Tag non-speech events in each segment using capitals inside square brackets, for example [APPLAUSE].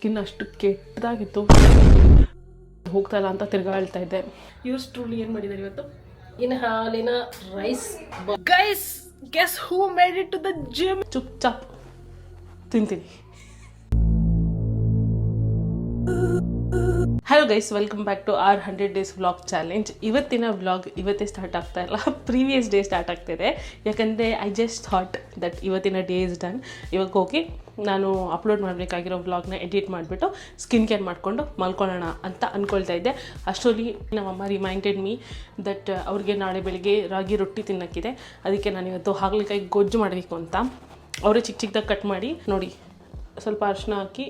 Skin ಅಷ್ಟು ಕೆಟ್ಟದಾಗಿತ್ತು. ಹೋಗ್ತಾ ಇಲ್ಲ ಅಂತ ತಿರ್ಗಾ ಹೇಳ್ತಾ ಇದ್ದೆ. ಇವ್ರು ಟ್ರೂಲಿ ಏನು ಮಾಡಿದ್ದಾರೆ ಇವತ್ತು? ಇನ್ ಹಾಲಿನ rice guys guess who made it to the gym ಚುಪ್ ಚಾಪ್ ತಿಂತೀನಿ. Hello guys welcome back to our hundred days vlog challenge ಇವತ್ತಿನ ವ್ಲಾಗ್ ಇವತ್ತೇ ಸ್ಟಾರ್ಟ್ ಆಗ್ತಾ ಇಲ್ಲ. ಪ್ರೀವಿಯಸ್ ಡೇ ಸ್ಟಾರ್ಟ್ ಆಗ್ತಿದೆ ಯಾಕಂದರೆ ಐ ಜಸ್ಟ್ ಥಾಟ್ ದಟ್ ಇವತ್ತಿನ ಡೇ ಇಸ್ ಡನ್ ಇವಾಗ ಹೋಗಿ ನಾನು ಅಪ್ಲೋಡ್ ಮಾಡಬೇಕಾಗಿರೋ ವ್ಲಾಗ್ನ ಎಡಿಟ್ ಮಾಡಿಬಿಟ್ಟು ಸ್ಕಿನ್ ಕೇರ್ ಮಾಡಿಕೊಂಡು ಮಲ್ಕೊಳ್ಳೋಣ ಅಂತ ಅಂದ್ಕೊಳ್ತಾ ಇದ್ದೆ. ಅಷ್ಟರಲ್ಲಿ ನಮ್ಮಮ್ಮ ರಿಮೈಂಡೆಡ್ ಮೀ ದಟ್ ಅವ್ರಿಗೆ ನಾಳೆ ಬೆಳಿಗ್ಗೆ ರಾಗಿ ರೊಟ್ಟಿ ತಿನ್ನೋಕ್ಕಿದೆ. ಅದಕ್ಕೆ ನಾನು ಇವತ್ತು ಹಾಗಲಕಾಯಿ ಗೊಜ್ಜು ಮಾಡಬೇಕು ಅಂತ. ಅವರೇ ಚಿಕ್ಕ ಚಿಕ್ಕದಾಗಿ ಕಟ್ ಮಾಡಿ ನೋಡಿ, ಸ್ವಲ್ಪ ಅರಿಶಿನ ಹಾಕಿ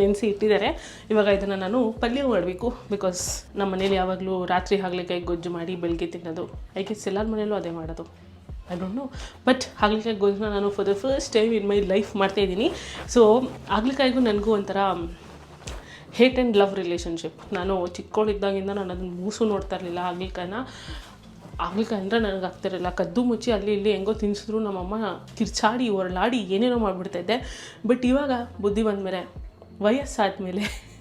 ನೆನೆಸಿ ಇಟ್ಟಿದ್ದಾರೆ. ಇವಾಗ ಇದನ್ನು ನಾನು ಪಲ್ಯ ಮಾಡಬೇಕು ಬಿಕಾಸ್ ನಮ್ಮ ಮನೇಲಿ ಯಾವಾಗಲೂ ರಾತ್ರಿ ಹಾಗಲಿಕಾಯಿ ಗೊಜ್ಜು ಮಾಡಿ ಬೆಳಗ್ಗೆ ತಿನ್ನೋದು. ಐ ಗೆಸ್ ಎಲ್ಲರ ಮನೇಲೂ ಅದೇ ಮಾಡೋದು. ಐ ಡೋಂಟ್ ನೋ ಬಟ್ ಹಾಗಲಕಾಯಿ ಗೊಜ್ಜನ್ನ ನಾನು for the first time in my life ಮಾಡ್ತಾಯಿದ್ದೀನಿ ಸೊ ಹಾಗಲಕಾಯಿಗೂ ನನಗೂ ಒಂಥರ ಹೇಟ್ ಆ್ಯಂಡ್ ಲವ್ ರಿಲೇಷನ್ಶಿಪ್ ನಾನು ಚಿಕ್ಕವಳಿದ್ದಾಗಿಂದ ನಾನು ಅದನ್ನು ಮೂಸು ನೋಡ್ತಾ ಇರಲಿಲ್ಲ ಹಾಗಲಕಾಯಿನ ಹಾಗಲಕಾಯಿ ಅಂದರೆ ನನಗೆ ಆಗ್ತಿರಲಿಲ್ಲ ಕದ್ದು ಮುಚ್ಚಿ ಅಲ್ಲಿ ಇಲ್ಲಿ ಹೆಂಗೋ ತಿನ್ಸಿದ್ರು ನಮ್ಮಮ್ಮ ಕಿರ್ಚಾಡಿ ಹೊರಳಾಡಿ ಏನೇನೋ ಮಾಡಿಬಿಡ್ತಾಯಿದ್ದೆ ಬಟ್ ಇವಾಗ ಬುದ್ಧಿ ಬಂದಮೇಲೆ ವಯಸ್ಸಾದಮೇಲೆ.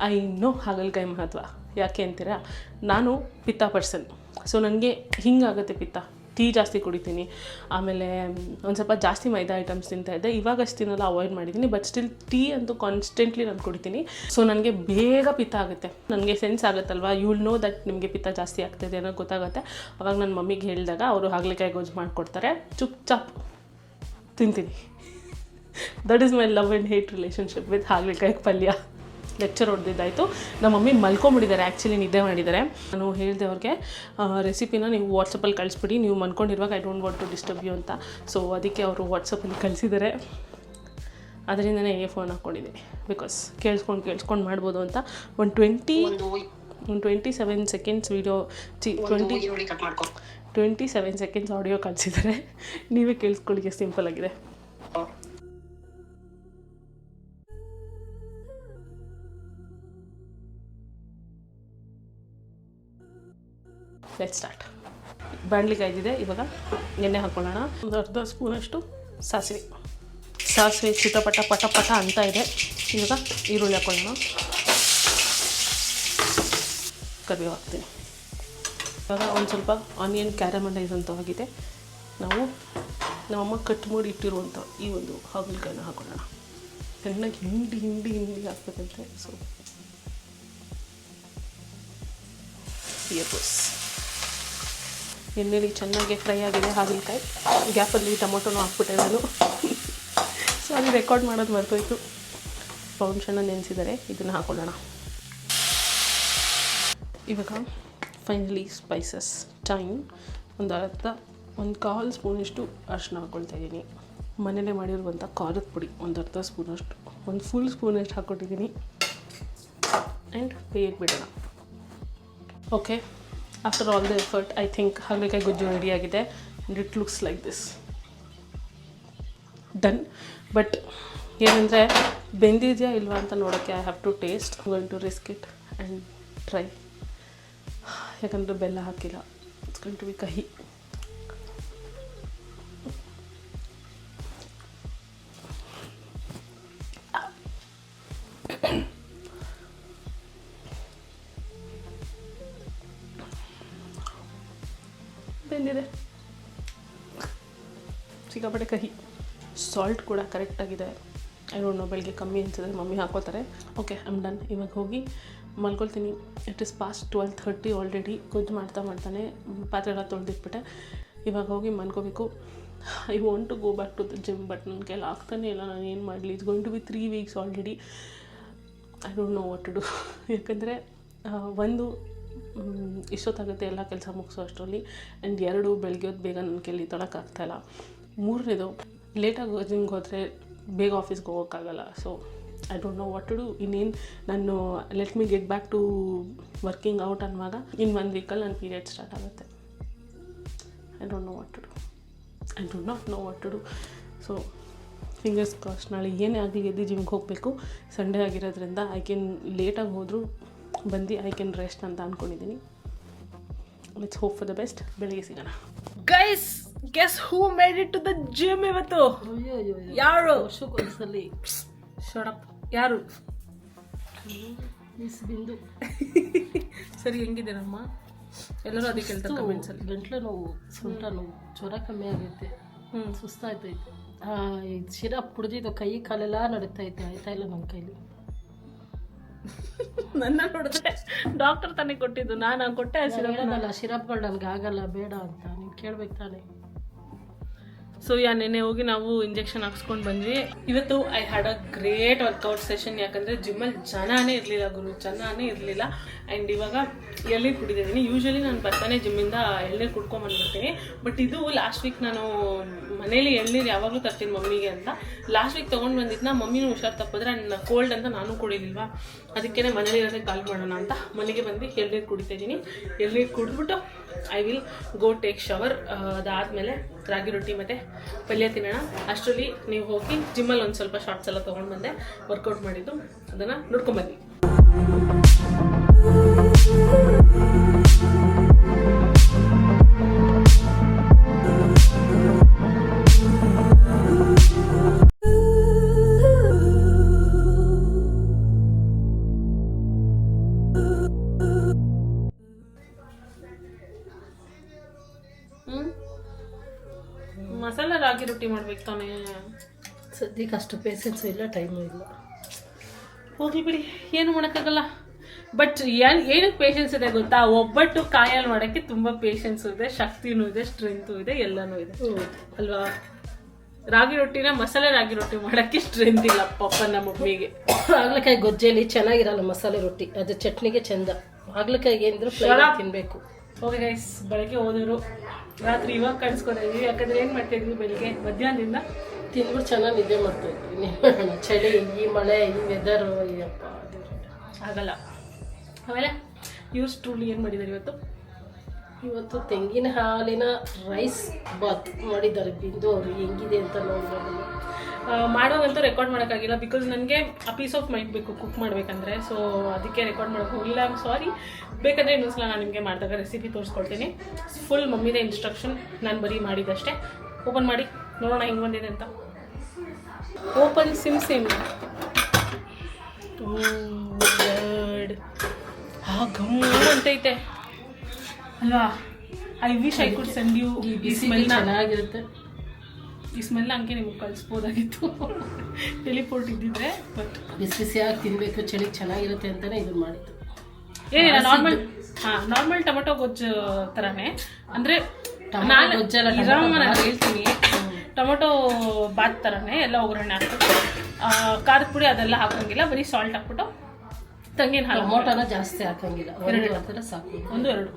ಐ ನೋ ಹಾಗಲಕಾಯಿ ಮಹತ್ವ. ಯಾಕೆ ಅಂತೀರಾ? ನಾನು ಪಿತ್ತ ಪರ್ಸನ್. ಸೊ, ನನಗೆ ಹಿಂಗಾಗುತ್ತೆ ಪಿತ್ತ. ಟೀ ಜಾಸ್ತಿ ಕುಡಿತೀನಿ. ಆಮೇಲೆ ಒಂದು ಸ್ವಲ್ಪ ಜಾಸ್ತಿ ಮೈದಾ ಐಟಮ್ಸ್ ತಿಂತಾ ಇದ್ದೆ. ಇವಾಗ ಅಷ್ಟು ತಿನ್ನೋಲ್ಲ, ಅವಾಯ್ಡ್ ಮಾಡಿದ್ದೀನಿ ಬಟ್ ಸ್ಟಿಲ್ ಟೀ ಅಂತೂ ಕಾನ್ಸ್ಟೆಂಟ್ಲಿ ನಾನು ಕುಡಿತೀನಿ. ಸೊ, ನನಗೆ ಬೇಗ ಪಿತ್ತ ಆಗುತ್ತೆ. ನನಗೆ ಸೆನ್ಸ್ ಆಗುತ್ತಲ್ವಾ? ಯುಲ್ ನೋ ದಟ್ ನಿಮಗೆ ಪಿತ್ತ ಜಾಸ್ತಿ ಆಗ್ತಿದೆ ಅನ್ನೋ ಗೊತ್ತಾಗುತ್ತೆ. ಅವಾಗ ನನ್ನ ಮಮ್ಮಿಗೆ ಹೇಳಿದಾಗ ಅವರು ಹಾಗಲಕಾಯಿ ಗೊಜ್ಜು ಮಾಡಿಕೊಡ್ತಾರೆ. ಚುಪ್ ಚಾಪ್ ತಿಂತೀನಿ. That is my love and hate relationship with ಹಾಗಲಕಾಯಿ ಪಲ್ಯ ಲೆಕ್ಚರ್ ಹೊಡೆದಿದ್ದಾಯಿತು ನಮ್ಮ ಮಮ್ಮಿ ಮಲ್ಕೊಂಬಿಟ್ಟಿದ್ದಾರೆ ಆ್ಯಕ್ಚುಲಿ ನಿದ್ದೆ ಮಾಡಿದ್ದಾರೆ. ನಾನು ಹೇಳಿದೆ ಅವ್ರಿಗೆ ರೆಸಿಪಿನ ನೀವು ವಾಟ್ಸಪ್ಪಲ್ಲಿ ಕಳಿಸ್ಬಿಡಿ. ನೀವು ಮನ್ಕೊಂಡಿರುವಾಗ I don't want to disturb you ಅಂತ. ಸೊ ಅದಕ್ಕೆ ಅವರು ವಾಟ್ಸಪ್ಪಲ್ಲಿ ಕಳಿಸಿದ್ದಾರೆ. ಅದರಿಂದನೇ ಏ ಫೋನ್ ಹಾಕ್ಕೊಂಡಿದ್ದೆ ಬಿಕಾಸ್ ಕೇಳಿಸ್ಕೊಂಡು ಕೇಳಿಸ್ಕೊಂಡು ಮಾಡ್ಬೋದು ಅಂತ. ಒಂದು ಟ್ವೆಂಟಿ ಒಂದು ಟ್ವೆಂಟಿ ಸೆವೆನ್ ಸೆಕೆಂಡ್ಸ್ ವೀಡಿಯೋ ಚಿ twenty twenty seven seconds audio ಕಳಿಸಿದ್ದಾರೆ. ನೀವೇ ಕೇಳಿಸ್ಕೊಳ್ಳಿಕ್ಕೆ ಸಿಂಪಲ್ ಆಗಿದೆ. ಲೆಟ್ ಸ್ಟಾರ್ಟ್ ಬಾಣಲಿ ಕಾಯ್ದಿದೆ ಇವಾಗ ಎಣ್ಣೆ ಹಾಕ್ಕೊಳ್ಳೋಣ ಒಂದು ಅರ್ಧ ಸ್ಪೂನಷ್ಟು ಸಾಸಿವೆ. ಸಾಸಿವೆ ಚಿಟಪಟ ಪಟ ಪಟ ಅಂತ ಇದೆ. ಇವಾಗ ಈರುಳ್ಳಿ ಹಾಕ್ಕೊಳ್ಳೋಣ ಕರಿಬೇವು ಹಾಕ್ತೀನಿ. ಇವಾಗ ಒಂದು ಸ್ವಲ್ಪ ಆನಿಯನ್ ಕ್ಯಾರಮಲೈಸ್ ಅಂತ ಆಗಿದೆ ನಾವು ನಮ್ಮಮ್ಮ ಕಟ್ ಮಾಡಿ ಇಟ್ಟಿರುವಂಥ ಈ ಒಂದು ಹಾಗಲ್ಕಾಯನ್ನು ಹಾಕೊಳ್ಳೋಣ. ಚೆನ್ನಾಗಿ ಹಿಂಡಿ ಹಿಂಡಿ ಹಿಂಡಿ ಹಾಕ್ಬೇಕಂತೆ ಸೊ ಇಯರ್ಬೋಸ್ ಎಣ್ಣೆಲಿ ಚೆನ್ನಾಗಿ ಫ್ರೈ ಆಗಿದೆ ಹಾಗಲಕಾಯಿ. ಗ್ಯಾಪಲ್ಲಿ ಟೊಮೊಟೊನೂ ಹಾಕ್ಬಿಟ್ಟೆ ನಾನು. ಅಲ್ಲಿ ರೆಕಾರ್ಡ್ ಮಾಡೋದು ಮರ್ತೋಯ್ತು. ಪೌಂಡ್ಸನ್ನು ನೆನೆಸಿದ್ದಾರೆ ಇದನ್ನು ಹಾಕೊಳ್ಳೋಣ. ಇವಾಗ ಫೈನಲಿ ಸ್ಪೈಸಸ್ ಟೈಮ್ ಒಂದು ಅರ್ಧ, ಒಂದು ಕಾಲು ಸ್ಪೂನಷ್ಟು ಅರ್ಶಿನ ಹಾಕ್ಕೊಳ್ತಾ ಇದ್ದೀನಿ. ಮನೇಲೇ ಮಾಡಿರುವಂಥ ಖಾರದ ಪುಡಿ ಒಂದು ಅರ್ಧ ಸ್ಪೂನಷ್ಟು, ಒಂದು ಫುಲ್ ಸ್ಪೂನಷ್ಟು ಹಾಕ್ಕೊಟ್ಟಿದ್ದೀನಿ. ಆ್ಯಂಡ್ ಬೇಯಕ್ಕೆ ಬಿಡೋಣ. Okay after all the effort I think ಹಾಗಲಕಾಯಿ ಗೊಜ್ಜು ಆಗಿದೆ. And it looks like this done but ಏನಂದರೆ ಬೆಂದಿದೆಯಾ ಇಲ್ವಾ ಅಂತ ನೋಡೋಕ್ಕೆ I have to taste going to risk it and try ಯಾಕಂದರೆ ಬೆಲ್ಲ ಹಾಕಿಲ್ಲ. ಇಟ್ಸ್ ಗೋಯಿಂಗ್ ಟು ಬಿ ಕಹಿ. ಸಾಲ್ಟ್ ಕೂಡ ಕರೆಕ್ಟಾಗಿದೆ ಐ ಡೋಂಟ್ ನೋ ಬೆಳಗ್ಗೆ ಕಮ್ಮಿ ಅನ್ಸಿದ್ರೆ ಮಮ್ಮಿ ಹಾಕೋತಾರೆ. ಓಕೆ ಐಮ್ ಡನ್ ಇವಾಗ ಹೋಗಿ ಮಲ್ಕೊಳ್ತೀನಿ. It is past twelve thirty already ಗೊಜ್ಜು ಮಾಡ್ತಾ ಮಾಡ್ತಾನೆ ಪಾತ್ರೆ ಎಲ್ಲ ತೊಳೆದಿಟ್ಬಿಟ್ಟೆ. ಇವಾಗ ಹೋಗಿ ಮಲ್ಕೋಬೇಕು. I want to go back to the gym but ನನ್ನ ಕೈಲಿ ಆಗ್ತಾನೆ ಇಲ್ಲ. ನಾನು ಏನು ಮಾಡಲಿ? It's going to be three weeks already I don't know what to do ಯಾಕಂದರೆ ಒಂದು ಇಷ್ಟೊತ್ತಾಗುತ್ತೆ ಎಲ್ಲ ಕೆಲಸ ಮುಗಿಸೋ ಅಷ್ಟರಲ್ಲಿ. ಆ್ಯಂಡ್ ಎರಡು, ಬೆಳಗ್ಗೆ ಹೊತ್ತು ಬೇಗ ನನ್ನ ಕೈಲಿ ತೊಳಕ್ಕಾಗ್ತಾಯಿಲ್ಲ ಮೂರನೇದು ಲೇಟಾಗಿ ಜಿಮ್ಗೆ ಹೋದರೆ ಬೇಗ ಆಫೀಸ್ಗೆ ಹೋಗೋಕ್ಕಾಗಲ್ಲ. So I don't know what to do ಇನ್ನೇನು ನಾನು let me get back to working out ಅನ್ನುವಾಗ ಇನ್ನು ಒಂದು ವೀಕಲ್ಲಿ ನನ್ನ ಪೀರಿಯಡ್ ಸ್ಟಾರ್ಟ್ ಆಗುತ್ತೆ. I don't know what to do I don't not know what to do so fingers cross ನಾಳೆ ಏನೇ ಆಗಲಿ ಎದ್ದು ಜಿಮ್ಗೆ ಹೋಗಬೇಕು. ಸಂಡೇ ಆಗಿರೋದ್ರಿಂದ ಐ ಕ್ಯಾನ್ ಲೇಟಾಗಿ ಹೋದರೂ ಬಂದು ಐ ಕ್ಯಾನ್ ರೆಸ್ಟ್ ಅಂತ ಅಂದ್ಕೊಂಡಿದ್ದೀನಿ let's hope for the best ಬೆಳಿಗ್ಗೆ ಸಿಗೋಣ. Guys guess who made it to the gym ಇವತ್ತು? ಯಾರು ವರ್ಷಕ್ಕೊಂದ್ಸಲಿ ಶಡಪ್ ಯಾರು ಮಿಸ್ ಬಿಂದು ಸರಿ ಹೆಂಗಿದ್ದೀರಮ್ಮ ಎಲ್ಲರೂ ಅದಕ್ಕೆ ಹೇಳ್ತಾರೆ ಕಮೆಂಟ್ಸಲ್ಲಿ ಗಂಟ್ಲು ನೋವು ಸೊಂಟ ನೋವು ಜ್ವರ ಕಮ್ಮಿ ಆಗೈತೆ ಹ್ಞೂ ಸುಸ್ತಾಯ್ತೈತೆ ಈ ಸಿರಪ್ ಕುಡ್ದಿದ್ದು ಕೈ ಕಾಲೆಲ್ಲ ನಡೀತಾ ಐತೆ ಆಯ್ತಾ ಇಲ್ಲ ನಮ್ಮ ಕೈಲಿ ನನ್ನ ನೋಡಿದ್ರೆ ಡಾಕ್ಟರ್ ತಾನೇ ಕೊಟ್ಟಿದ್ದು ನಾನು ಕೊಟ್ಟೆ ಸಿರಪ್ಗಳು ನನಗೆ ಆಗಲ್ಲ ಬೇಡ ಅಂತ ನೀನು ಕೇಳ್ಬೇಕು ತಾನೆ ಸೊ ಯಾ ನೆನ್ನೆ ಹೋಗಿ ನಾವು ಇಂಜೆಕ್ಷನ್ ಹಾಕ್ಸ್ಕೊಂಡು ಬಂದ್ವಿ. ಇವತ್ತು I had a great workout session ಯಾಕಂದರೆ ಜಿಮ್ಮಲ್ಲಿ ಜನನೇ ಇರಲಿಲ್ಲ ಗುರು, ಜನಾನೇ ಇರಲಿಲ್ಲ. ಆ್ಯಂಡ್ ಇವಾಗ ಎಳ್ನೀರು ಕುಡಿದಿದ್ದೀನಿ? ಯೂಶ್ವಲಿ ನಾನು ಬರ್ತಾನೆ ಜಿಮ್ಮಿಂದ ಎಳ್ನೀರು ಕುಡ್ಕೊಂಬಂದ್ಬಿಡ್ತೀನಿ ಬಟ್ ಇದು ಲಾಸ್ಟ್ ವೀಕ್ ನಾನು ಮನೇಲಿ ಎಳ್ನೀರು ಯಾವಾಗಲೂ ತರ್ತೀನಿ ಮಮ್ಮಿಗೆ ಅಂತ. ಲಾಸ್ಟ್ ವೀಕ್ ತೊಗೊಂಡು ಬಂದಿದ್ನ, ಮಮ್ಮಿನೂ ಹುಷಾರು ತಪ್ಪಿದ್ರೆ ನನ್ನ ಕೋಲ್ಡ್ ಅಂತ ನಾನು ಕುಡಿಲಿಲ್ವಾ? ಅದಕ್ಕೇ ಮನೇಲಿ ಇರೋದೇ ಕಾಲ್ ಮಾಡೋಣ ಅಂತ ಮನೆಗೆ ಬಂದು ಎಳ್ನೀರು ಕುಡಿತಾ ಇದ್ದೀನಿ. ಎಳ್ನೀರು ಕುಡಿದ್ಬಿಟ್ಟು I will go take shower ಅದಾದಮೇಲೆ ರಾಗಿ ರೊಟ್ಟಿ ಮತ್ತು ಪಲ್ಯ ತಿನ್ನೋಣ. ಅಷ್ಟರಲ್ಲಿ ನೀವು ಹೋಗಿ ಜಿಮ್ಮಲ್ಲಿ ಒಂದು ಸ್ವಲ್ಪ ಶಾರ್ಟ್ಸ್ ಎಲ್ಲ ತೊಗೊಂಡು ಬಂದೆ. ವರ್ಕೌಟ್ ಮಾಡಿದ್ದು. ಅದನ್ನು ನೋಡ್ಕೊಂಬನ್ನಿ ತಾನೇ ಸದ್ಯಕ್ಕೆ ಅಷ್ಟು ಪೇಷನ್ಸು ಇಲ್ಲ ಟೈಮು ಇಲ್ಲ. ಹೋಗಲಿ ಬಿಡಿ ಏನು ಮಾಡೋಕ್ಕಾಗಲ್ಲ. ಬಟ್ ಏನು ಏನಕ್ಕೆ ಪೇಷನ್ಸ್ ಇದೆ ಗೊತ್ತಾ? ಒಬ್ಬಟ್ಟು ಕಾಯಲ್ಲಿ ಮಾಡೋಕ್ಕೆ ತುಂಬ ಪೇಷನ್ಸ್ ಇದೆ ಶಕ್ತಿನೂ ಇದೆ ಸ್ಟ್ರೆಂತು ಇದೆ ಎಲ್ಲನೂ ಇದೆ. ಅಲ್ವಾ? ರಾಗಿ ರೊಟ್ಟಿನ ಮಸಾಲೆ ರಾಗಿ ರೊಟ್ಟಿ ಮಾಡೋಕ್ಕೆ ಸ್ಟ್ರೆಂತ್ ಇಲ್ಲ ಪಪ್ಪ ನಮ್ಮ ಮಮ್ಮಿಗೆ. ಹಾಗಲಕಾಯಿ ಗೊಜ್ಜೆಲಿ ಚೆನ್ನಾಗಿರಲ್ಲ ಮಸಾಲೆ ರೊಟ್ಟಿ ಅದು ಚಟ್ನಿಗೆ ಚೆಂದ. ಹಾಗಲಕಾಯಿ ಏನಿದ್ರು ಫ್ರೈ ತಿನ್ನಬೇಕು ಓಕೆ ಗೈಸ್ ಬೆಳಗ್ಗೆ ಹೋದವರು ರಾತ್ರಿ ಇವಾಗ ಕಳ್ಸ್ಕೊಂಡಿದ್ವಿ ಯಾಕಂದ್ರೆ ಏನು ಮಾಡ್ತಿದ್ವಿ ಬೆಳಿಗ್ಗೆ? ಮಧ್ಯಾಹ್ನದಿಂದ ತಿಂದ್ಬಿಟ್ಟು ಚೆನ್ನಾಗಿ ನಿದ್ದೆ ಮಾಡ್ತಾ ಇದ್ವಿ ಚಳಿ, ಈ ಮಳೆ, ಈ ವೆದರು ದೇವ್ರೇ. ಆಗಲ್ಲ. ಆಮೇಲೆ ಯೂಸ್ ಸ್ಟೂಲ್ ಏನು ಮಾಡಿದ್ದಾರೆ ಇವತ್ತು? ಇವತ್ತು ತೆಂಗಿನ ಹಾಲಿನ ರೈಸ್ ಬಾತ್ ಮಾಡಿದ್ದಾರೆ ಬಿಂದು ಅವರು. ಹೆಂಗಿದೆ ಅಂತ ನೋಡ್ಬೋದು ಆ, ಮಾಡುವಾಗಂತೂ ರೆಕಾರ್ಡ್ ಮಾಡೋಕ್ಕಾಗಿಲ್ಲ ಬಿಕಾಸ್ ನನಗೆ ಆ ಪೀಸ್ ಆಫ್ ಮೈಂಡ್ ಬೇಕು ಕುಕ್ ಮಾಡಬೇಕಂದ್ರೆ. ಸೊ ಅದಕ್ಕೆ ರೆಕಾರ್ಡ್ ಮಾಡೋಕೆ ಹೋಗಿಲ್ಲ. ಐಮ್ ಸಾರಿ ಬೇಕಂದರೆ ಇನ್ನೊಂದ್ಸಲ ನಾನು ನಿಮಗೆ ಮಾಡಿದಾಗ ರೆಸಿಪಿ ತೋರಿಸ್ಕೊಳ್ತೀನಿ. ಫುಲ್ ಮಮ್ಮಿದೇ ಇನ್ಸ್ಟ್ರಕ್ಷನ್ ನಾನು ಬರೀ ಮಾಡಿದ್ದಷ್ಟೇ ಓಪನ್ ಮಾಡಿ. ನೋಡೋಣ ಹೆಂಗೆ ಬಂದಿದೆ ಅಂತ. ಓಪನ್ ಸಿಮ್ ಸಿಮ್ ಹಾ ಗಮ್ ಅಂತೈತೆ. ಅಲ್ವಾ I wish I could send you ಚೆನ್ನಾಗಿರುತ್ತೆ. ಈ ಸ್ಮೆಲ್ ಹಂಗೆ ನಿಮ್ಗೆ ಕಳಿಸ್ಬೋದಾಗಿತ್ತು. ಟೆಲಿಪೋರ್ಟ್ ಇದ್ದಿದ್ರೆ ಬಟ್ ಬಿಸಿ ಬಿಸಿಯಾಗಿ ತಿನ್ನಬೇಕು ಚಳಿ ಚೆನ್ನಾಗಿರುತ್ತೆ ಅಂತಲೇ ಇದು ಮಾಡಿದ್ದು. ಏ ನಾರ್ಮಲ್ ಹಾಂ ನಾರ್ಮಲ್ ಟೊಮೆಟೊ ಗೊಜ್ಜು ಥರನೇ ಅಂದರೆ ಟೊಮೆಟೊ ನಾನು ನಾನು. ಹೇಳ್ತೀನಿ. ಟೊಮೆಟೊ ಬಾತ್ ಥರನೇ ಎಲ್ಲ ಒಗ್ಗರಣೆ ಹಾಕ್ಬಿಟ್ಟು ಖಾರದ ಪುಡಿ ಅದೆಲ್ಲ ಹಾಕೋಂಗಿಲ್ಲ ಬರೀ ಸಾಲ್ಟ್ ಹಾಕ್ಬಿಟ್ಟು ತಂಗಿನ ಹಾಲು ಟೊಮೊಟೊನ ಜಾಸ್ತಿ ಹಾಕೋಂಗಿಲ್ಲ. ಎರಡು ಹಾಕಿದ್ರೆ ಸಾಕು. ಒಂದು ಎರಡು.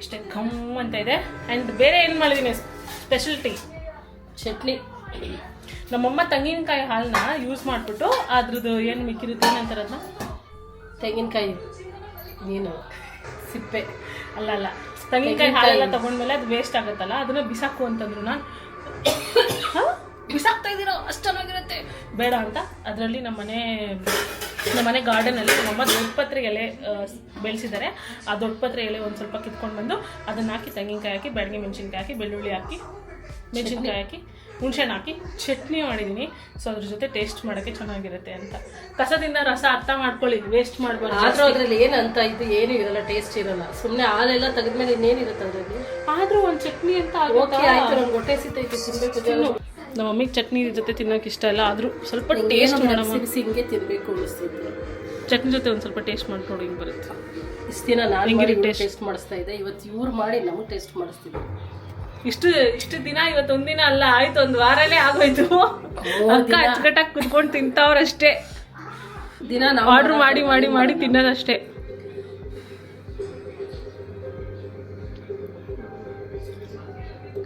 ಇಷ್ಟೇ ಘಮ್ ಅಂತ ಇದೆ. ಆ್ಯಂಡ್ ಬೇರೆ ಏನು ಮಾಡಿದ್ದೀನಿ ಸ್ಪೆಷಲ್ಟಿ ಚಟ್ನಿ. ನಮ್ಮಮ್ಮ ತೆಂಗಿನಕಾಯಿ ಹಾಲನ್ನ ಯೂಸ್ ಮಾಡಿಬಿಟ್ಟು ಅದ್ರದ್ದು ಏನು ಮಿಕ್ಕಿರುತ್ತೆ ಏನಂತಾರೆ ಅದನ್ನ ತೆಂಗಿನಕಾಯಿ. ನೀನು ಸಿಪ್ಪೆ. ಅಲ್ಲ ಅಲ್ಲ. ತೆಂಗಿನಕಾಯಿ ಹಾಲೆಲ್ಲ ತಗೊಂಡ್ಮೇಲೆ ಅದು ವೇಸ್ಟ್ ಆಗುತ್ತಲ್ಲ ಅದನ್ನ ಬಿಸಾಕು ಅಂತಂದ್ರು ನಾನು? [COUGHS] ಬಿಸಾಕ್ತಾ ಇದ್ದೀರೋ? ಅಷ್ಟು ಚೆನ್ನಾಗಿರುತ್ತೆ. ಬೇಡ ಅಂತ. ಅದರಲ್ಲಿ ನಮ್ಮನೆ ನಮ್ಮನೆ ಗಾರ್ಡನಲ್ಲಿ ನಮ್ಮಮ್ಮ ದೊಡ್ಡಪತ್ರೆ ಎಲೆ ಬೆಳೆಸಿದ್ದಾರೆ. ಆ ದೊಡ್ಡಪತ್ರೆ ಎಲೆ ಒಂದು ಸ್ವಲ್ಪ ಕಿತ್ಕೊಂಡು ಬಂದು ಅದನ್ನ ಹಾಕಿ ತೆಂಗಿನಕಾಯಿ ಹಾಕಿ ಬೆಳಗ್ಗೆ ಮೆಣಸಿನ್ಕಾಯಿ ಹಾಕಿ ಬೆಳ್ಳುಳ್ಳಿ ಹಾಕಿ ಮೆಣಸಿನ್ಕಾಯಿ ಹಾಕಿ ಹುಣ್ಸೆಹಣ್ಣು ಹಾಕಿ ಚಟ್ನಿ ಮಾಡಿದ್ದೀನಿ ಸೊ ಅದ್ರ ಜೊತೆ ಟೇಸ್ಟ್ ಮಾಡೋಕೆ ಚೆನ್ನಾಗಿರುತ್ತೆ ಅಂತ. ಕಸದಿಂದ ರಸ ಅರ್ಥ ಮಾಡ್ಕೊಳ್ಳಿ ವೇಸ್ಟ್ ಮಾಡಬಾರ್ದು. ಆದ್ರೂ ಅದ್ರಲ್ಲಿ ಏನಂತ ಇದು ಏನೂ ಇರಲ್ಲ ಟೇಸ್ಟ್ ಇರಲ್ಲ. ಸುಮ್ಮನೆ ಹಾಲೆಲ್ಲ ತೆಗೆದ್ಮೇಲೆ ಇನ್ನೇನಿರುತ್ತೆ ಅದರಲ್ಲಿ? ಆದ್ರೂ ಒಂದು ಚಟ್ನಿ ಅಂತ ಓಕೆ ಆಯ್ತು ನನ್ಗೆ ಹೊಟ್ಟೆ ಸಿತೈತೆ ತಿನ್ಬೇಕು ಜನ. ನಮ್ಮ ಮಮ್ಮಿಗೆ ಚಟ್ನಿ ಜೊತೆ ತಿನ್ನೋಕೆ ಇಷ್ಟ ಇಲ್ಲ ಆದ್ರೂ ಸ್ವಲ್ಪ ಟೇಸ್ಟ್ ಮಾಡೋಣ. ಹಿಂಗೆ ತಿನ್ಬೇಕು ಅನಿಸ್ತಿತ್ತು ಚಟ್ನಿ ಜೊತೆ ಒಂದು ಸ್ವಲ್ಪ ಟೇಸ್ಟ್ ಮಾಡ್ಕೊಂಡು ನೋಡಿ ಹಿಂಗೆ ಬರುತ್ತೆ. ಇಷ್ಟು ದಿನ ನಾನು ಟೇಸ್ಟ್ ಮಾಡಿಸ್ತಾ ಇದ್ದೆ ಇವತ್ತು ಇವ್ರು ಮಾಡಿ ನಮಗೆ ಟೇಸ್ಟ್ ಮಾಡಿಸ್ತಿದ್ರು ಇಷ್ಟು ಇಷ್ಟು ದಿನ ಇವತ್ತು ಒಂದಿನ ಅಲ್ಲ ಆಯ್ತು ಒಂದು ವಾರನೇ ಆಗೋಯ್ತು. ಅಕ್ಕ ಅಚ್ಚುಕಟ್ಟಾಗಿ ಕುತ್ಕೊಂಡು ತಿಂತಾವ್ರಷ್ಟೇ. ದಿನ ಆರ್ಡರ್ ಮಾಡಿ ಮಾಡಿ ಮಾಡಿ ತಿನ್ನೋದಷ್ಟೇ.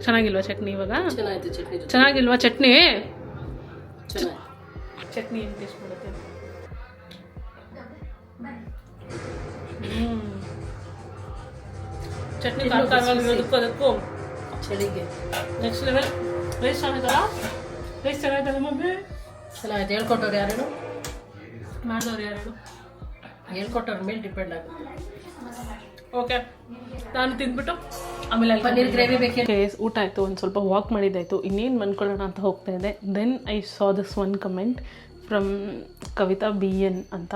ಚೆನ್ನಾಗಿಲ್ವಾ ಚಟ್ನಿ ಇವಾಗ? ಚೆನ್ನಾಗಿಲ್ವಾ ಚಟ್ನಿ? ಚಟ್ನಿ ಏನು ಟೇಸ್ಟ್ ಮಾಡುತ್ತೆ? ಚಟ್ನಿ ಅದಕ್ಕೂ ಚಳಿಗೆ. ನೆಕ್ಸ್ಟ್ ಲೆವೆಲ್ ರೈಸ್ ಚೆನ್ನಾಗಿತ್ತಲ್ಲ ರೈಸ್ ಚೆನ್ನಾಗಿತ್ತಲ್ಲ ಮಮ್ಮಿ. ಚೆನ್ನಾಗಿದೆ ಹೇಳ್ಕೊಟ್ಟವ್ರು ಯಾರು ಮಾಡಿದವ್ರು ಯಾರು? ಹೇಳ್ಕೊಟ್ಟವ್ರ ಮೇಲೆ ಡಿಪೆಂಡ್ ಆಗುತ್ತೆ. ಓಕೆ ನಾನು ತಿಂದ್ಬಿಟ್ಟು ಆಮೇಲೆ ಪನ್ನೀರ್ ಗ್ರೇವಿ ಬೇಕೇ ಕೇಸ್ ಊಟ ಆಯಿತು. ಒಂದು ಸ್ವಲ್ಪ ವಾಕ್ ಮಾಡಿದ್ದಾಯಿತು ಇನ್ನೇನು ಮನ್ಕೊಳ್ಳೋಣ ಅಂತ ಹೋಗ್ತಾ ಇದ್ದೆ. Then I saw this one comment from Kavita B N ಅಂತ.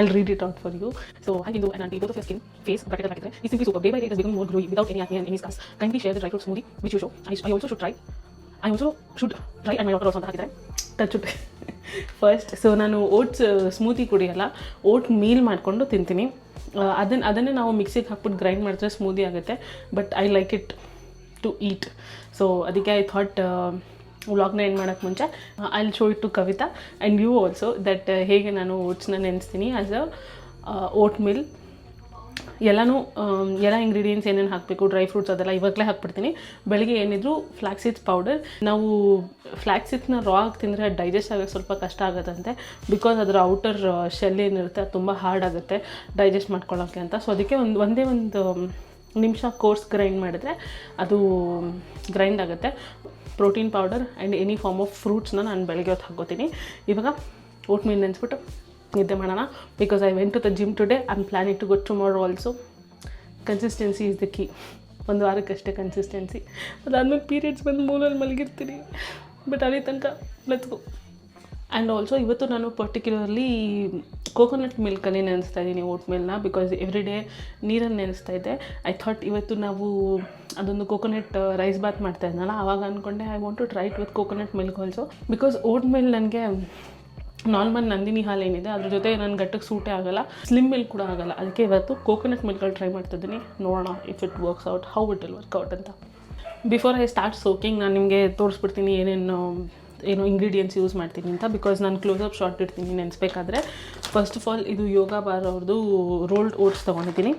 I read it out for you so and auntie, both of your skin, face, bracket bracket is simply super. Day by day, it has become more glowy without any acne and any scars. Kindly share the dry fruit smoothie which you show. I, I also should try. I also should try and my daughter also ಅಂತ ಹಾಕಿದ್ದಾರೆ ತಚ್ಚುಟ್ಟೆ first so ನಾನು oats smoothie ಕುಡಿಯಲ್ಲ oatmeal ಮಾಡಿಕೊಂಡು ತಿಂತೀನಿ ಅದನ್ನು ಅದನ್ನೇ ನಾವು ಮಿಕ್ಸಿಗೆ ಹಾಕ್ಬಿಟ್ಟು ಗ್ರೈಂಡ್ ಮಾಡಿದ್ರೆ ಸ್ಮೂದಿ ಆಗುತ್ತೆ but I like it to eat so ಅದಕ್ಕೆ ಐ ಥಾಟ್ ವ್ಲಾಗ್ನ ಏನು ಮಾಡೋಕ್ಕೆ ಮುಂಚೆ I show it to Kavita and you also that ಹೇಗೆ ನಾನು ಓಟ್ಸ್ನ ನೆನೆಸ್ತೀನಿ ಆ್ಯಸ್ ಅ ಓಟ್ ಮಿಲ್ ಎಲ್ಲನೂ ಎಲ್ಲ ಇಂಗ್ರೀಡಿಯೆಂಟ್ಸ್ ಏನೇನು ಹಾಕಬೇಕು ಡ್ರೈ ಫ್ರೂಟ್ಸ್ ಅದೆಲ್ಲ ಇವಾಗಲೇ ಹಾಕ್ಬಿಡ್ತೀನಿ. ಬೆಳಗ್ಗೆ ಏನಿದ್ರು ಫ್ಲ್ಯಾಕ್ಸಿಡ್ಸ್ ಪೌಡರ್ ನಾವು ಫ್ಲ್ಯಾಕ್ಸಿಡ್ಸ್ನ ರಾ ಆಗಿ ತಿಂದರೆ ಡೈಜೆಸ್ಟ್ ಆಗೋಕ್ಕೆ ಸ್ವಲ್ಪ ಕಷ್ಟ ಆಗುತ್ತಂತೆ. ಬಿಕಾಸ್ ಅದರ ಔಟರ್ ಶೆಲ್ ಏನಿರುತ್ತೆ ಅದು ತುಂಬ ಹಾರ್ಡ್ ಆಗುತ್ತೆ ಡೈಜೆಸ್ಟ್ ಮಾಡ್ಕೊಳ್ಳೋಕ್ಕೆ ಅಂತ. ಸೊ ಅದಕ್ಕೆ ಒಂದು, ಒಂದೇ ಒಂದು ನಿಮಿಷ ಕೋರ್ಸ್ ಗ್ರೈಂಡ್ ಮಾಡಿದ್ರೆ ಅದು ಗ್ರೈಂಡ್ ಆಗುತ್ತೆ. Protein powder and any form of ಫ್ರೂಟ್ಸ್ನ ನಾನು ಬೆಳಗ್ಗೆ ಹೊತ್ತು ಹಾಕೋತೀನಿ ಇವಾಗ ಓಟ್ ಮೀನ್ ನೆನೆಸ್ಬಿಟ್ಟು ನಿದ್ದೆ ಮಾಡೋಣ. Because I went to the gym today I am planning to go tomorrow also consistency is the key ಒಂದು ವಾರಕ್ಕಷ್ಟೇ ಕನ್ಸಿಸ್ಟೆನ್ಸಿ ಅದಾದಮೇಲೆ ಪೀರಿಯಡ್ಸ್ ಬಂದು ಮೂಲಲ್ಲಿ ಮಲಗಿರ್ತೀನಿ. ಬಟ್ ಅಲ್ಲಿ ತನಕ ಲೆತ್ಕೋ ಆ್ಯಂಡ್ ಆಲ್ಸೋ ಇವತ್ತು ನಾನು ಪರ್ಟಿಕ್ಯುಲರ್ಲಿ ಕೋಕೋನಟ್ ಮಿಲ್ಕಲ್ಲಿ ನೆನೆಸ್ತಾ ಇದ್ದೀನಿ ಓಟ್ ಮಿಲ್ನ ಬಿಕಾಸ್ ಎವ್ರಿ ಡೇ ನೀರನ್ನು ನೆನೆಸ್ತಾ ಇದ್ದೆ. ಐ ಥಾಟ್ ಇವತ್ತು ನಾವು ಅದೊಂದು ಕೋಕೋನಟ್ ರೈಸ್ ಬಾತ್ ಮಾಡ್ತಾ ಇದ್ನಲ್ಲ ಆವಾಗ ಅಂದ್ಕೊಂಡೆ I want to try it with coconut milk also because oat milk ನನಗೆ ನಾರ್ಮಲ್ ನಂದಿನಿ ಹಾಲು ಏನಿದೆ, ಅದ್ರ ಜೊತೆ ನನ್ನ ಗಟ್ಟಕ್ಕೆ ಸೂಟೇ ಆಗಲ್ಲ. ಸ್ಲಿಮ್ ಮಿಲ್ಕ್ ಕೂಡ ಆಗಲ್ಲ. ಅದಕ್ಕೆ ಇವತ್ತು ಕೋಕೋನಟ್ ಮಿಲ್ಕಲ್ಲಿ ಟ್ರೈ ಮಾಡ್ತಿದ್ದೀನಿ ನೋಡೋಣ if it works out how it will work out ಅಂತ. ಬಿಫೋರ್ ಐ ಸ್ಟಾರ್ಟ್ ಸೋಕಿಂಗ್ ನಾನು ನಿಮಗೆ ತೋರಿಸ್ಬಿಡ್ತೀನಿ ಏನೇನು, ಏನು ಇಂಗ್ರೀಡಿಯೆಂಟ್ಸ್ ಯೂಸ್ ಮಾಡ್ತೀನಿ ಅಂತ. ಬಿಕಾಸ್ ನಾನು ಕ್ಲೋಸಪ್ ಶಾರ್ಟ್ ಇಡ್ತೀನಿ ನೆನೆಸ್ಬೇಕಾದ್ರೆ. ಫಸ್ಟ್ ಆಫ್ ಆಲ್ ಇದು ಯೋಗ ಬಾರ್ ಅವ್ರದ್ದು ರೋಲ್ಡ್ ಓಟ್ಸ್ ತೊಗೊಂಡಿದ್ದೀನಿ.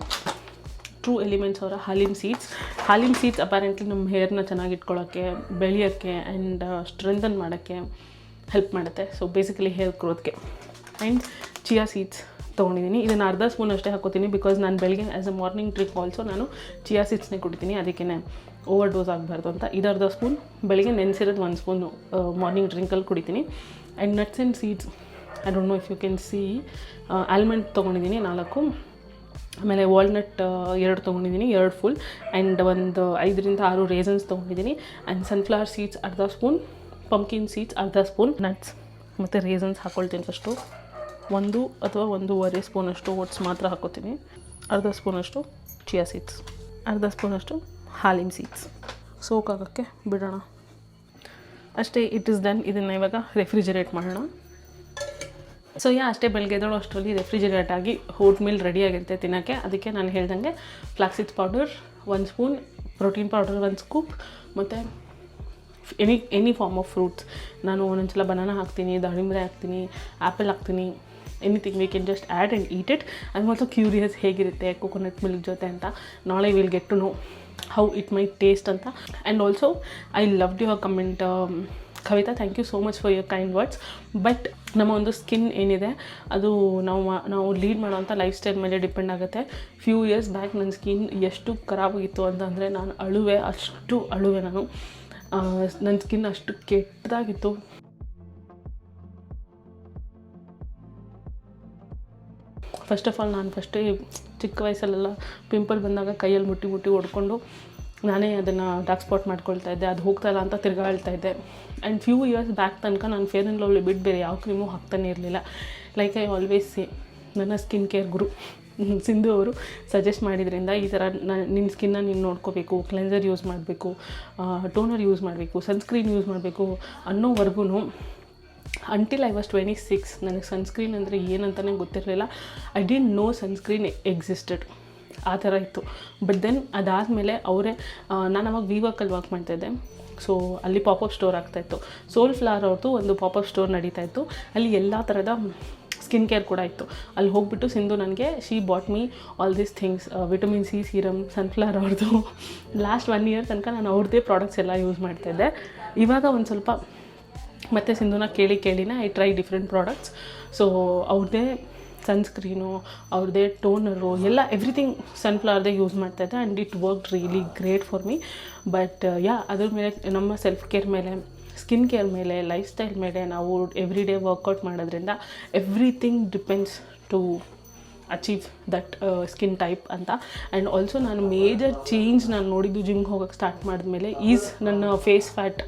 ಟ್ರೂ ಎಲಿಮೆಂಟ್ಸ್ ಅವರ ಹಾಲಿನ ಸೀಡ್ಸ್ ಹಾಲಿನ ಸೀಡ್ಸ್ ಅಪ್ಯಾರೆಂಟ್ಲಿ ನಮ್ಮ ಹೇರ್ನ ಚೆನ್ನಾಗಿ ಇಟ್ಕೊಳ್ಳೋಕ್ಕೆ ಬೆಳೆಯೋಕ್ಕೆ ಆ್ಯಂಡ್ ಸ್ಟ್ರೆಂಥನ್ ಮಾಡೋಕ್ಕೆ ಹೆಲ್ಪ್ ಮಾಡುತ್ತೆ. ಸೊ ಬೇಸಿಕಲಿ ಹೇರ್ ಗ್ರೋತ್ಗೆ ಆ್ಯಂಡ್ ಚಿಯಾ ಸೀಡ್ಸ್ ತೊಗೊಂಡಿದ್ದೀನಿ. ಇದನ್ನು ಅರ್ಧ ಸ್ಪೂನ್ ಅಷ್ಟೇ ಹಾಕೋತೀನಿ ಬಿಕಾಸ್ ನಾನು ಬೆಳಗ್ಗೆ as a morning drink also ನಾನು ಚಿಯಾ ಸೀಡ್ಸ್ನೇ ಕುಡಿತೀನಿ. ಅದಕ್ಕೆ ಓವರ್ ಡೋಸ್ ಆಗಬಾರ್ದು ಅಂತ. ಇದು ಅರ್ಧ ಸ್ಪೂನ್ ಬೆಳಗ್ಗೆ ನೆನೆಸಿರೋದು ಒಂದು ಸ್ಪೂನು ಮಾರ್ನಿಂಗ್ ಡ್ರಿಂಕಲ್ಲಿ ಕುಡಿತೀನಿ. And nuts and seeds I don't know if you can see almond ತೊಗೊಂಡಿದ್ದೀನಿ ನಾಲ್ಕು. ಆಮೇಲೆ ವಾಲ್ನಟ್ ಎರಡು ತೊಗೊಂಡಿದ್ದೀನಿ, ಎರಡು ಫುಲ್ ಆ್ಯಂಡ್ ಒಂದು ಐದರಿಂದ ಆರು ರೇಸನ್ಸ್ ತೊಗೊಂಡಿದ್ದೀನಿ. ಆ್ಯಂಡ್ ಸನ್ಫ್ಲವರ್ ಸೀಡ್ಸ್ ಅರ್ಧ ಸ್ಪೂನ್ ಪಂಪ್ಕಿನ್ ಸೀಡ್ಸ್ ಅರ್ಧ ಸ್ಪೂನ್ ನಟ್ಸ್ ಮತ್ತು ರೇಸನ್ಸ್ ಹಾಕ್ಕೊಳ್ತೀನಿ ಫಸ್ಟು ಒಂದು ಅಥವಾ ಒಂದೂವರೆ ಸ್ಪೂನಷ್ಟು ಓಟ್ಸ್ ಮಾತ್ರ ಹಾಕೋತೀನಿ. ಅರ್ಧ ಸ್ಪೂನಷ್ಟು ಚಿಯಾ ಸೀಡ್ಸ್ ಅರ್ಧ ಸ್ಪೂನಷ್ಟು ಹಾಲಿನ ಸೀಡ್ಸ್ ಸೋಕಾಗೋಕ್ಕೆ ಬಿಡೋಣ. ಅಷ್ಟೇ ಇಟ್ ಇಸ್ ಡನ್ ಇದನ್ನು ಇವಾಗ ರೆಫ್ರಿಜರೇಟ್ ಮಾಡೋಣ. ಸೊ ಯಾ, ಅಷ್ಟೇ ಬೆಳಗ್ಗೆ ಎದ್ದೇಳೋ, ಅಷ್ಟರಲ್ಲಿ ರೆಫ್ರಿಜರೇಟ್ ಆಗಿ ಹೋಟ್ ಮೀಲ್ ರೆಡಿಯಾಗಿರುತ್ತೆ ತಿನ್ನೋಕ್ಕೆ ಅದಕ್ಕೆ ನಾನು ಹೇಳ್ದಂಗೆ ಫ್ಲಾಕ್ಸಿಡ್ಸ್ ಪೌಡರ್ ಒಂದು ಸ್ಪೂನ್ ಪ್ರೋಟೀನ್ ಪೌಡರ್ ಒಂದು ಸ್ಕೂಪ್ ಮತ್ತು any any form of fruits ನಾನು ಒಂದೊಂದ್ಸಲ ಬನಾನ ಹಾಕ್ತೀನಿ ದಾಳಿಂಬೆ ಹಾಕ್ತೀನಿ ಆ್ಯಪಲ್ ಹಾಕ್ತೀನಿ anything we can just add and eat it I also curious ಹೇಗಿರುತ್ತೆ ಕೋಕೋನಟ್ ಮಿಲ್ಕ್ ಜೊತೆ ಅಂತ. ನಾಳೆ will get to know how it my taste ಅಂತ. And also I loved your comment Kavita thank you so much for your kind words but ನಮ್ಮ ಒಂದು skin ಏನಿದೆ, ಅದು ನಾವು ನಾವು ಲೀಡ್ ಮಾಡೋವಂಥ ಲೈಫ್ ಸ್ಟೈಲ್ ಮೇಲೆ ಡಿಪೆಂಡ್ ಆಗುತ್ತೆ. ಫ್ಯೂ ಇಯರ್ಸ್ ಬ್ಯಾಕ್ ನನ್ನ ಸ್ಕಿನ್ ಎಷ್ಟು ಖರಾಬಾಗಿತ್ತು ಅಂತಂದರೆ, ನಾನು ಅಳುವೆ, ಅಷ್ಟು ಅಳುವೆ ನಾನು. ನನ್ನ ಸ್ಕಿನ್ ಅಷ್ಟು ಕೆಟ್ಟದಾಗಿತ್ತು. ಫಸ್ಟ್ ಆಫ್ ಆಲ್ ನಾನು ಫಸ್ಟೇ ಚಿಕ್ಕ ವಯಸ್ಸಲ್ಲೆಲ್ಲ ಪಿಂಪಲ್ ಬಂದಾಗ ಕೈಯಲ್ಲಿ ಮುಟ್ಟಿ ಮುಟ್ಟಿ ಹೊಡ್ಕೊಂಡು ನಾನೇ ಅದನ್ನು ಡಾರ್ಕ್ ಸ್ಪಾಟ್ ಮಾಡ್ಕೊಳ್ತಾ ಇದ್ದೆ. ಅದು ಹೋಗ್ತಾಯಿಲ್ಲ ಅಂತ ತಿರ್ಗಾಳ್ತಾ ಇದ್ದೆ. ಆ್ಯಂಡ್ ಫ್ಯೂ ಇಯರ್ಸ್ ಬ್ಯಾಕ್ ತನಕ ನಾನು ಫೇರ್ ಆ್ಯಂಡ್ ಲವ್ಲಿ ಬಿಟ್ಟು ಬೇರೆ ಯಾವ ಕ್ರೀಮು ಹಾಕ್ತಾನೆ ಇರಲಿಲ್ಲ. ಲೈಕ್ ಐ ಆಲ್ವೇಸ್ ಸೇ ನನ್ನ ಸ್ಕಿನ್ ಕೇರ್ ಗುರು. ಸಿಂಧು ಅವರು ಸಜೆಸ್ಟ್ ಮಾಡಿದ್ರಿಂದ ಈ ಥರ ನಿನ್ನ ಸ್ಕಿನ್ನ ನೀನು ನೋಡ್ಕೋಬೇಕು ಕ್ಲೆನ್ಸರ್ ಯೂಸ್ ಮಾಡಬೇಕು ಟೋನರ್ ಯೂಸ್ ಮಾಡಬೇಕು ಸನ್ಸ್ಕ್ರೀನ್ ಯೂಸ್ ಮಾಡಬೇಕು ಅನ್ನೋವರೆಗೂ until I was twenty six ನನಗೆ ಸನ್ಸ್ಕ್ರೀನ್ ಅಂದರೆ ಏನಂತಲೇ ಗೊತ್ತಿರಲಿಲ್ಲ. I didn't know sunscreen existed ಆ ಥರ ಇತ್ತು. ಬಟ್ ದೆನ್ ಅದಾದಮೇಲೆ ಅವರೇ ನಾನು ಅವಾಗ ವಿವಾಕಲ್ಲಿ ವರ್ಕ್ ಮಾಡ್ತಾಯಿದ್ದೆ ಸೊ ಅಲ್ಲಿ ಪಾಪಪ್ ಸ್ಟೋರ್ ಆಗ್ತಾಯಿತ್ತು ಸೋಲ್ ಫ್ಲವರ್ ಅವ್ರದ್ದು ಒಂದು ಪಾಪಪ್ ಸ್ಟೋರ್ ನಡೀತಾ ಇತ್ತು. ಅಲ್ಲಿ ಎಲ್ಲ ಥರದ ಸ್ಕಿನ್ ಕೇರ್ ಕೂಡ ಇತ್ತು. ಅಲ್ಲಿ ಹೋಗ್ಬಿಟ್ಟು ಸಿಂಧು ನನಗೆ she bought me all these things vitamin C serum sunflower ಅವ್ರದ್ದು ಲಾಸ್ಟ್ ಒನ್ ಇಯರ್ ತನಕ ನಾನು ಅವ್ರದ್ದೇ ಪ್ರಾಡಕ್ಟ್ಸ್ ಎಲ್ಲ ಯೂಸ್ ಮಾಡ್ತಾಯಿದ್ದೆ ಇವಾಗ ಒಂದು ಸ್ವಲ್ಪ ಮತ್ತು ಸಿಂಧುನ ಕೇಳಿ ಕೇಳಿನ I try different products so ಅವ್ರದ್ದೇ ಸನ್ಸ್ಕ್ರೀನು ಅವ್ರದ್ದೇ ಟೋನರು ಎಲ್ಲ ಎವ್ರಿಥಿಂಗ್ ಸನ್ಫ್ಲವರ್ದೇ ಯೂಸ್ ಮಾಡ್ತಾಯಿದ್ದೆ and it work really great for me but yeah ಅದ್ರ ಮೇಲೆ ನಮ್ಮ ಸೆಲ್ಫ್ ಕೇರ್ ಮೇಲೆ ಸ್ಕಿನ್ ಕೇರ್ ಮೇಲೆ ಲೈಫ್ ಸ್ಟೈಲ್ ಮೇಲೆ ನಾವು ಎವ್ರಿ ಡೇ ವರ್ಕೌಟ್ ಮಾಡೋದ್ರಿಂದ everything depends to achieve that skin type ಅಂತ. ಆ್ಯಂಡ್ ಆಲ್ಸೋ ನಾನು ಮೇಜರ್ ಚೇಂಜ್ ನಾನು ನೋಡಿದ್ದು ಜಿಮ್ ಹೋಗೋಕ್ಕೆ ಸ್ಟಾರ್ಟ್ ಮಾಡಿದ್ಮೇಲೆ ಈಸ್ ನನ್ನ ಫೇಸ್ ಫ್ಯಾಟ್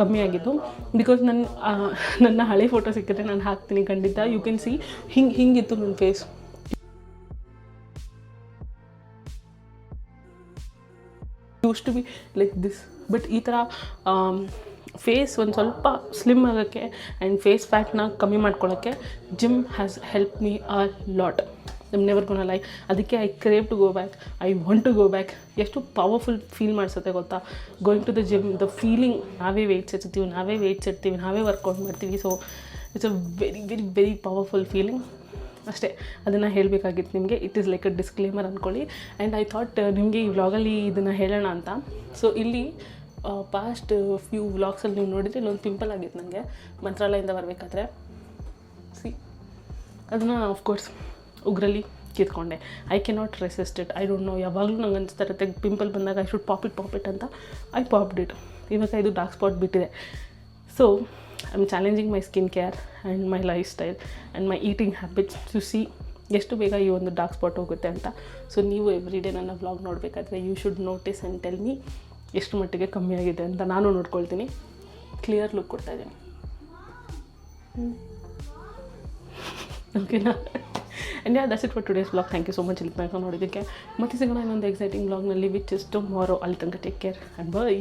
ಕಮ್ಮಿ ಆಗಿದ್ದು. ಬಿಕಾಸ್ ನನ್ನ ನನ್ನ ಹಳೆ ಫೋಟೋ ಸಿಕ್ಕಿದ್ರೆ ನಾನು ಹಾಕ್ತೀನಿ ಖಂಡಿತ. ಯು ಕ್ಯಾನ್ ಸಿ ಹಿಂಗೆ, ಹಿಂಗಿತ್ತು ನನ್ನ face use to be like this but ಈ ಥರ ಫೇಸ್ ಒಂದು ಸ್ವಲ್ಪ ಸ್ಲಿಮ್ ಆಗೋಕ್ಕೆ ಆ್ಯಂಡ್ ಫೇಸ್ ಫ್ಯಾಟ್ನ ಕಮ್ಮಿ ಮಾಡ್ಕೊಳ್ಳೋಕ್ಕೆ gym has help me a lot ನಮ್ಮ ನೆವರ್ ಗುಣ ಲೈಕ್ ಅದಕ್ಕೆ I crave to go back I want to go back ಎಷ್ಟು ಪವರ್ಫುಲ್ ಫೀಲ್ ಮಾಡಿಸುತ್ತೆ ಗೊತ್ತಾ? Going to the gym the feeling ನಾವೇ ವೆಯ್ಟ್ಸ್ ಎತ್ತೀವಿ ನಾವೇ ವೆಯ್ಟ್ಸ್ ಇರ್ತೀವಿ ನಾವೇ ವರ್ಕೌಟ್ ಮಾಡ್ತೀವಿ. So it's a very very very powerful feeling ಅಷ್ಟೇ. ಅದನ್ನು ಹೇಳಬೇಕಾಗಿತ್ತು ನಿಮಗೆ. It is like a disclaimer ಅಂದ್ಕೊಳ್ಳಿ ಆ್ಯಂಡ್ ಐ ಥಾಟ್ ನಿಮಗೆ ಈ ವ್ಲಾಗಲ್ಲಿ ಇದನ್ನು ಹೇಳೋಣ ಅಂತ. ಸೊ ಇಲ್ಲಿ ಪಾಸ್ಟ್ ಫ್ಯೂ ವ್ಲಾಗ್ಸಲ್ಲಿ ನೀವು ನೋಡಿದರೆ ಇಲ್ಲೊಂದು ಪಿಂಪಲ್ ಆಗಿತ್ತು ನನಗೆ ಮಂತ್ರಾಲಯದಿಂದ ಬರಬೇಕಾದ್ರೆ. ಸಿ ಅದನ್ನು of course ಉಗ್ರಲ್ಲಿ ಕಿತ್ಕೊಂಡೆ. I can not resist it I don't know ಯಾವಾಗಲೂ ನಂಗೆ ಅನಿಸ್ತಾ ಇರುತ್ತೆ ಪಿಂಪಲ್ ಬಂದಾಗ I should pop it pop it ಅಂತ. ಐ ಪಾಪ್ಡ್ ಇಟ್ ಇವಾಗ ಇದು ಡಾರ್ಕ್ ಸ್ಪಾಟ್ ಬಿಟ್ಟಿದೆ. So I am challenging my skin care and my life style and my eating habits to see ಎಷ್ಟು ಬೇಗ ಈ ಒಂದು ಡಾರ್ಕ್ ಸ್ಪಾಟ್ ಹೋಗುತ್ತೆ ಅಂತ. ಸೊ ನೀವು ಎವ್ರಿ ಡೇ ನನ್ನ ವ್ಲಾಗ್ ನೋಡಬೇಕಾದ್ರೆ you should notice and tell me ಎಷ್ಟು ಮಟ್ಟಿಗೆ ಕಮ್ಮಿ ಆಗಿದೆ ಅಂತ ನಾನು ನೋಡ್ಕೊಳ್ತೀನಿ. ಕ್ಲಿಯರ್ ಲುಕ್ ಕೊಡ್ತಾ ಇದ್ದೀನಿ. ಓಕೆನಾ and yeah that's it for today's blog thank you so much ಇಲ್ಲಿ ತನಕ ನೋಡೋದಕ್ಕೆ ಮತ್ತೆ ಸಿಗೋಣ ಇನ್ನೊಂದು ಎಕ್ಸೈಟಿಂಗ್ ಬ್ಲಾಗ್ನಲ್ಲಿ ವಿಚ್ ಇಸ್ ಟು ಮಾರೋ ಅಲ್ಲಿ ತನಕ ಟೇಕ್ ಕೇರ್ ಆ್ಯಂಡ್ ಬೈ